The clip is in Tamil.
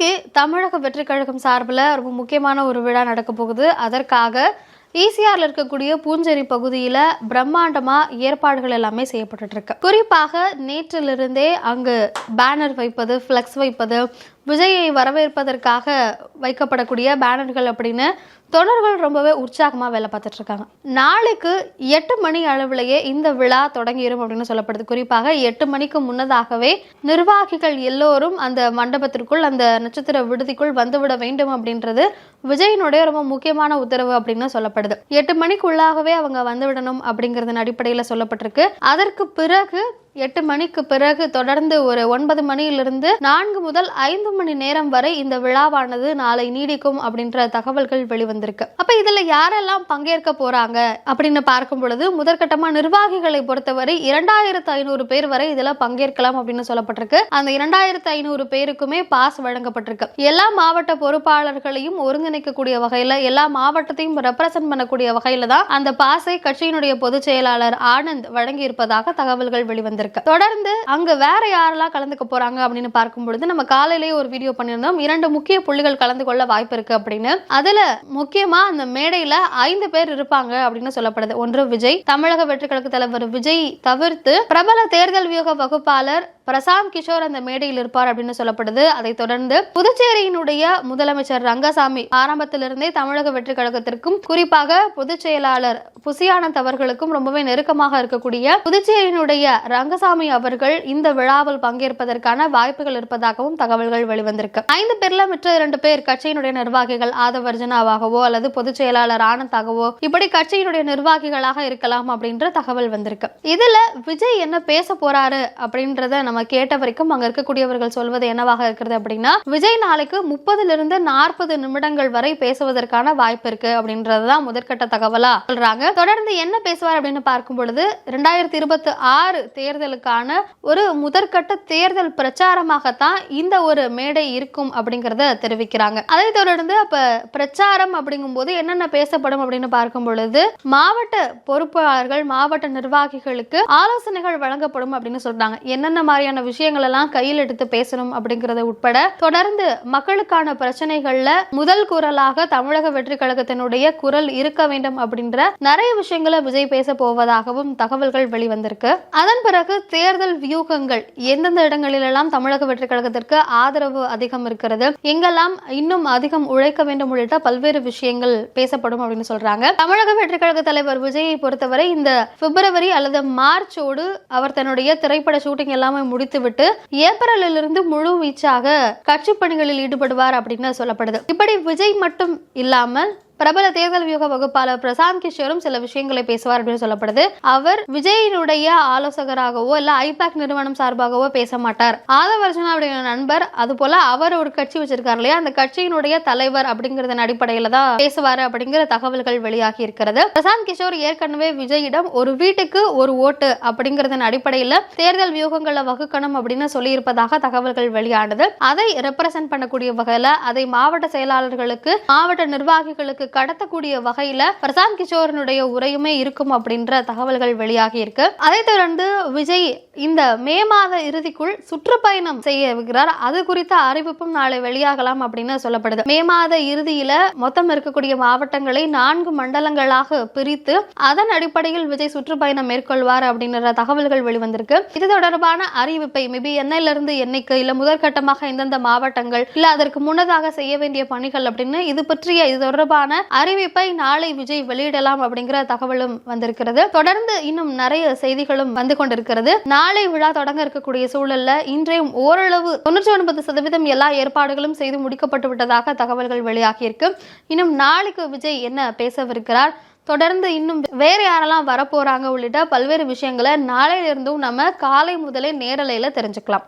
நாளைக்கு தமிழக வெற்றி கழகம் சார்பில் ரொம்ப முக்கியமான ஒரு விழா நடக்க போகுது. அதற்காக ஈசிஆரில் இருக்கக்கூடிய பூஞ்சேரி பகுதியில் பிரம்மாண்டமாக ஏற்பாடுகள் எல்லாமே செய்யப்பட்டுருக்கு குறிப்பாக நேற்றிலிருந்தே அங்கு பேனர் வைப்பது ஃப்ளெக்ஸ் வைப்பது விஜயை வரவேற்பதற்காக வைக்கப்படக்கூடிய பேனர்கள் அப்படின்னு தொடர்கள் ரொம்பவே உற்சாகமாக வேலை பார்த்துட்டு இருக்காங்க. நாளைக்கு எட்டு மணி அளவிலேயே இந்த விழா தொடங்கிடும் அப்படின்னு சொல்லப்படுது. குறிப்பாக எட்டு மணிக்கு முன்னதாகவே நிர்வாகிகள் எல்லோரும் அந்த மண்டபத்திற்குள் அந்த நட்சத்திர விடுதிக்குள் வந்துவிட வேண்டும் அப்படின்றது விஜயினுடைய ரொம்ப முக்கியமான உத்தரவு அப்படின்னு சொல்லப்படுது. எட்டு மணிக்குள்ளாகவே அவங்க வந்துவிடணும் அப்படிங்கறதன் அடிப்படையில் சொல்லப்பட்டிருக்கு. அதற்கு பிறகு எட்டு மணிக்கு பிறகு தொடர்ந்து ஒரு ஒன்பது மணியிலிருந்து நான்கு முதல் ஐந்து மணி நேரம் வரை இந்த விழாவானது நாளை நீடிக்கும் அப்படின்ற தகவல்கள் வெளிவந்திருக்கு. அப்ப இதுல யாரெல்லாம் பங்கேற்க போறாங்க அப்படின்னு பார்க்கும் பொழுது முதற்கட்டமா நிர்வாகிகளை பொறுத்தவரை இரண்டாயிரத்து ஐநூறு பேர் வரை இதுல பங்கேற்கலாம் அப்படின்னு சொல்லப்பட்டிருக்கு. அந்த இரண்டாயிரத்து ஐநூறு பேருக்குமே பாஸ் வழங்கப்பட்டிருக்கு. எல்லா மாவட்ட பொறுப்பாளர்களையும் ஒருங்கிணைக்கக்கூடிய வகையில எல்லா மாவட்டத்தையும் ரெப்ரசென்ட் பண்ணக்கூடிய வகையில தான் அந்த பாஸை கட்சியினுடைய பொதுச் செயலாளர் ஆனந்த் வழங்கி இருப்பதாக தகவல்கள் வெளிவந்திருக்கு தொடர்ந்து அங்க வேற யாரெல்லாம் கலந்துக்க போறாங்க அப்படின்னு பார்க்கும் பொழுது நம்ம காலையிலேயே ஒரு வீடியோ பண்ணியிருந்தோம். இரண்டு முக்கிய புள்ளிகள் கலந்து கொள்ள வாய்ப்பு இருக்கு அப்படின்னு. அதுல முக்கியமா அந்த மேடையில ஐந்து பேர் இருப்பாங்க அப்படின்னு சொல்லப்படுது. ஒன்று விஜய் தமிழக வெற்றி கழக தலைவர் விஜய் தவிர்த்து பிரபல தேர்தல் வியூக வகுப்பாளர் பிரசாந்த் கிஷோர் அந்த மேடையில் இருப்பார் அப்படின்னு சொல்லப்படுது. அதைத் தொடர்ந்து புதுச்சேரியினுடைய முதலமைச்சர் ரங்கசாமி ஆரம்பத்திலிருந்தே தமிழக வெற்றி கழகத்திற்கும் குறிப்பாக பொதுச் செயலாளர் புசியானந்த் அவர்களுக்கும் ரொம்பவே நெருக்கமாக இருக்கக்கூடிய புதுச்சேரியினுடைய ரங்கசாமி அவர்கள் இந்த விழாவில் பங்கேற்பதற்கான வாய்ப்புகள் இருப்பதாகவும் தகவல்கள் வெளிவந்திருக்கு. ஐந்து பேர்ல மற்ற இரண்டு பேர் கட்சியினுடைய நிர்வாகிகள் ஆதவர்ஜனாவாகவோ அல்லது பொதுச் செயலாளர் ஆனந்தாகவோ இப்படி கட்சியினுடைய நிர்வாகிகளாக இருக்கலாம் அப்படின்ற தகவல் வந்திருக்கு. இதுல விஜய் என்ன பேச போறாரு அப்படின்றத நம்ம கேட்ட வரைக்கும் அங்க இருக்கக்கூடியவர்கள் சொல்வது என்னவாக இருக்கிறது அப்படின்னா விஜய் நாளைக்கு முப்பதுல இருந்து நாற்பது நிமிடங்கள் வரை பேசுவதற்கான வாய்ப்பு இருக்கு அப்படின்றதுதான் முதற்கட்ட தகவலா சொல்றாங்க. தொடர்ந்து என்ன பேசுவார் அப்படின்னு பார்க்கும் பொழுது ரெண்டாயிரத்தி இருபத்தி ஆறு தேர்தலுக்கான ஒரு முதற்கட்ட தேர்தல் பிரச்சாரமாகத்தான் இந்த ஒரு மேடை இருக்கும் அப்படிங்கறத தெரிவிக்கிறாங்க. அதை தொடர்ந்து அப்ப பிரச்சாரம் அப்படிங்கும்போது என்னென்ன பேசப்படும் அப்படின்னு பார்க்கும் பொழுது மாவட்ட பொறுப்பாளர்கள் மாவட்ட நிர்வாகிகளுக்கு ஆலோசனைகள் வழங்கப்படும் அப்படின்னு சொல்றாங்க. என்னென்ன மாதிரி மாதிரியான விஷயங்கள் எல்லாம் கையில் எடுத்து பேசணும் அப்படிங்கறத உட்பட தொடர்ந்து மக்களுக்கான பிரச்சனைகள்ல முதல் குரலாக தமிழக வெற்றி கழகத்தினுடைய குரல் இருக்க வேண்டும் அப்படின்ற நிறைய விஷயங்களை விஜய் பேச போவதாகவும் தகவல்கள் வெளிவந்திருக்கு. அதன் பிறகு தேர்தல் வியூகங்கள் எந்தெந்த இடங்களிலெல்லாம் தமிழக வெற்றி கழகத்திற்கு ஆதரவு அதிகம் இருக்கிறது எங்கெல்லாம் இன்னும் அதிகம் உழைக்க வேண்டும் உள்ளிட்ட பல்வேறு விஷயங்கள் பேசப்படும் அப்படின்னு சொல்றாங்க. தமிழக வெற்றி கழக தலைவர் விஜயை பொறுத்தவரை இந்த பிப்ரவரி அல்லது மார்ச்சோடு அவர் தன்னுடைய திரைப்பட ஷூட்டிங் எல்லாமே முடித்துவிட்டு ஏப்ரலில் இருந்து முழு வீச்சாக கட்சி பணிகளில் ஈடுபடுவார் அப்படின்னு சொல்லப்படுது. இப்படி விஜய் மட்டும் இல்லாமல் பிரபல தேர்தல் வியூக வகுப்பாளர் பிரசாந்த் கிஷோரும் சில விஷயங்களை பேசுவார் அப்படின்னு சொல்லப்படுது. அவர் விஜயினுடைய ஆலோசகராகவோ இல்ல ஐபேக் நிறுவனம் சார்பாகவோ பேச மாட்டார். ஆதவர்ஜனாவுடைய நண்பர் அது போல அவர் ஒரு கட்சி வச்சிருக்கார் இல்லையா? அந்த கட்சியினுடைய தலைவர் அப்படிங்கறதன் அடிப்படையில தான் பேசுவாரு அப்படிங்கிற தகவல்கள் வெளியாகி இருக்கிறது. பிரசாந்த் கிஷோர் ஏற்கனவே விஜயிடம் ஒரு வீட்டுக்கு ஒரு ஓட்டு அப்படிங்கறதன் அடிப்படையில தேர்தல் வியூகங்களை வகுக்கணும் அப்படின்னு சொல்லியிருப்பதாக தகவல்கள் வெளியானது. அதை ரெப்ரசென்ட் பண்ணக்கூடிய வகையில அதை மாவட்ட செயலாளர்களுக்கு மாவட்ட நிர்வாகிகளுக்கு கடத்தக்கூடிய வகையில பிரசாந்த் கிஷோரனுடைய உரையுமே இருக்கும் அப்படின்ற தகவல்கள் வெளியாகி இருக்கு. அதைத் தொடர்ந்து விஜய் இந்த மே மாத இறுதிக்குள் சுற்றுப்பயணம் செய்ய இருக்கிறார். அது குறித்த அறிவிப்பும் நாளை வெளியாகலாம் அப்படின்னு சொல்லப்படுது. மே மாத இறுதியில மொத்தம் இருக்கக்கூடிய மாவட்டங்களை நான்கு மண்டலங்களாக பிரித்து அதன் அடிப்படையில் விஜய் சுற்றுப்பயணம் மேற்கொள்வார் அப்படின்ற தகவல்கள் வெளிவந்திருக்கு. இது தொடர்பான அறிவிப்பை மேபி என்னையில இருந்து என்னைக்கு இல்ல முதற்கட்டமாக எந்தெந்த மாவட்டங்கள் இல்ல அதற்கு முன்னதாக செய்ய வேண்டிய பணிகள் அப்படின்னு இது பற்றிய இது தொடர்பான அறிவிப்பை நாளை விஜய் வெளியிடலாம் அப்படிங்கிற தகவலும் வந்திருக்கிறது. தொடர்ந்து இன்னும் நிறைய செய்திகளும் வந்து கொண்டிருக்கிறது. நாளை விழா தொடங்க இருக்கக்கூடிய சூழல்ல இன்றையும் ஓரளவு தொண்ணூற்றி ஒன்பது சதவீதம் எல்லா ஏற்பாடுகளும் செய்து முடிக்கப்பட்டு விட்டதாக தகவல்கள் வெளியாகியிருக்கு இன்னும் நாளைக்கு விஜய் என்ன பேசவிருக்கிறார்? தொடர்ந்து இன்னும் வேற யாரெல்லாம் வரப்போறாங்க உள்ளிட்ட பல்வேறு விஷயங்களை நாளையிலிருந்தும் நம்ம காலை முதலே நேரலையில தெரிஞ்சுக்கலாம்.